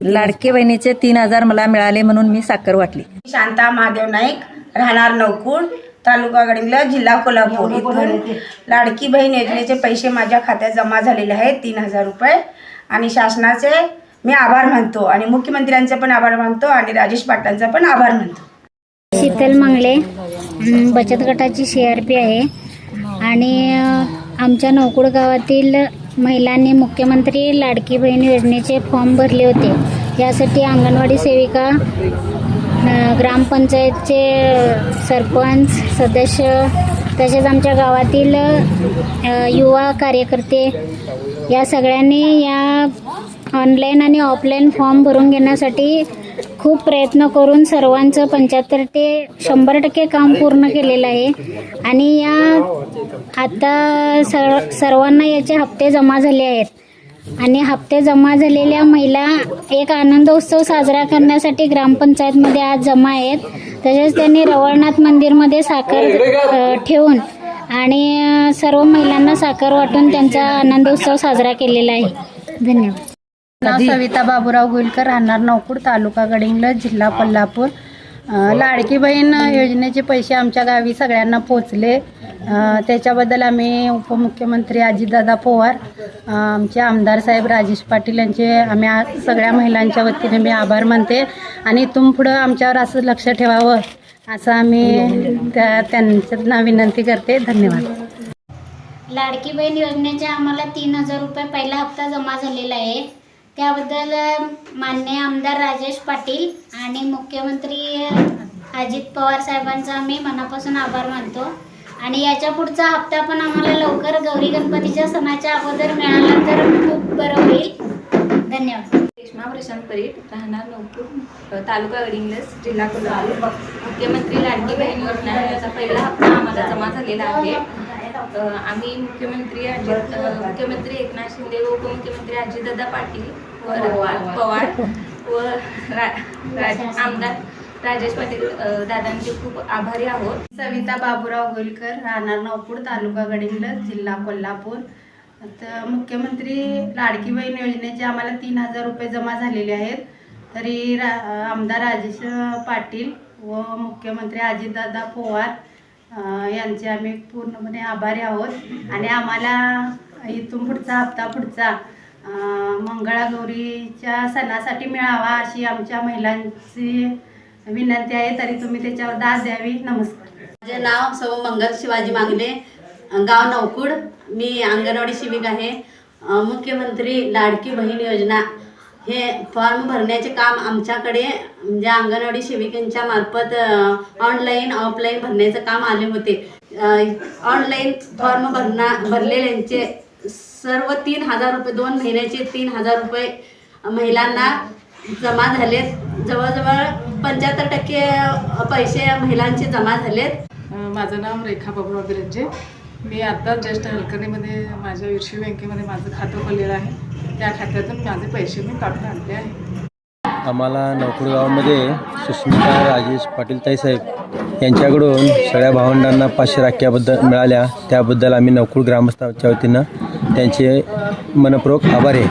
लाडके बहिणीचे तीन हजार मला मिळाले म्हणून मी साखर वाटली. शांता महादेव नाईक राहणार नवकुड तालुका गडिंगला जिल्हा कोल्हापूर. इथून लाडकी बहीण योजनेचे पैसे माझ्या खात्यात जमा झालेले आहेत तीन हजार रुपये. आणि शासनाचे मी आभार मानतो आणि मुख्यमंत्र्यांचे पण आभार मानतो आणि राजेश पाटलांचा पण आभार मानतो. शीतल मंगले बचत गटाची सी आर पी आहे. आणि आमच्या नौकुड गावातील महिलांनी मुख्यमंत्री लाडकी बहीण योजनेचे फॉर्म भरले होते. यासाठी अंगणवाडी सेविका ग्रामपंचायतचे सरपंच सदस्य तसेच आमच्या गावातील युवा कार्यकर्ते या सगळ्यांनी या ऑनलाईन आणि ऑफलाईन फॉर्म भरून घेण्यासाठी खूप प्रयत्न करून सर्वांचं पंच्याहत्तर ते शंभर टक्के काम पूर्ण केलेलं आहे. आणि या आता सर सर्वांना याचे हप्ते जमा झाले आहेत. आणि हप्ते जमा झालेल्या महिला एक आनंद उत्सव साजरा करण्यासाठी ग्रामपंचायतमध्ये आज जमा आहेत. तसेच त्यांनी रवळनाथ मंदिरमध्ये साखर ठेवून आणि सर्व महिलांना साखर वाटून त्यांचा आनंद उत्सव साजरा केलेला आहे. धन्यवाद. नाव सविता बाबूराव गुलकर राहणार नौकुड तालुका गडिंग्लज जिल्हा कोल्हापूर. लाडकी बहीण योजनेचे पैसे आमच्या गावी सगळ्यांना पोचले. त्याच्याबद्दल आम्ही उपमुख्यमंत्री अजितदादा पवार आमचे आमदार साहेब राजेश पाटील यांचे आम्ही सगळ्या महिलांच्या वतीने मी आभार मानते. आणि इथून पुढं आमच्यावर असं लक्ष ठेवावं असं आम्ही त्या त्यांच्यांना विनंती करते. धन्यवाद. लाडकी बहीण योजनेचे आम्हाला तीन हजार रुपये पहिला हप्ता जमा झालेला आहे. त्याबद्दल मान्य आमदार राजेश पाटील आणि मुख्यमंत्री अजित पवार साहेबांचा आम्ही मनापासून आभार मानतो. आणि याच्या पुढचा हप्ता पण आम्हाला लवकर गौरी गणपतीच्या सणाच्या अगोदर मिळाला तर खूप बरं होईल. धन्यवाद. रेश्मा प्रशांत परीट राहणार नवपूर तालुका गडिंग्लज जिल्हा कोल्हापूर. मुख्यमंत्री लाडकी बहीण योजना याचा पहिला हप्ता आम्हाला जमा झालेला आहे. आम्ही मुख्यमंत्री अजित मुख्यमंत्री एकनाथ शिंदे व उपमुख्यमंत्री अजितदादा पाटील व रा- पवार व रा- राज- आमदार राजेश पाटील दादांचे खूप आभारी आहोत. सविता बाबूराव गोलकर राहणार नवपूर तालुका गडिंग्लज जिल्हा कोल्हापूर. तर मुख्यमंत्री लाडकी बहीण योजनेचे आम्हाला तीन हजार रुपये जमा झालेले आहेत. तरी रा आमदार राजेश पाटील व मुख्यमंत्री अजितदादा पवार यांचे आम्ही पूर्णपणे आभारी आहोत. आणि आम्हाला इथून पुढचा हप्ता पुढचा मंगळागौरीच्या सणासाठी मिळावा अशी आमच्या महिलांची विनंती आहे. तरी तुम्ही त्याच्यावर दाद द्यावी. नमस्कार. माझे नाव सौ मंगल शिवाजी मांगले गाव नवकुड मी अंगणवाडी शिबिक आहे. मुख्यमंत्री लाडकी बहीण योजना हे फॉर्म भरण्याचे काम आमच्याकडे म्हणजे अंगणवाडी सेविकांच्या मार्फत ऑनलाईन ऑफलाईन भरण्याचं काम आले होते. ऑनलाईन फॉर्म भरणा भरलेल्यांचे सर्व तीन हजार रुपये दोन महिन्याचे तीन हजार रुपये महिलांना जमा झालेत. जवळजवळ पंच्याहत्तर टक्के पैसे महिलांचे जमा झालेत. माझं नाव रेखा बाबूराव बिरंजे मी आत्ता ज्येष्ठ हलकर्णीमध्ये माझ्या विरशी बँकेमध्ये माझं खातं खोललेलं आहे. त्या खात्यातून माझे पैसे मी काढून आणले आहे. आम्हाला नोकरगावमध्ये गावामध्ये सुस्मिता राजेश पाटील ताईसाहेब यांच्याकडून सगळ्या भावंडांना पाचशे राख्याबद्दल मिळाल्या. त्याबद्दल आम्ही नौकूर ग्रामस्थांच्या वतीनं त्यांचे मनपूर्वक आभार आहे.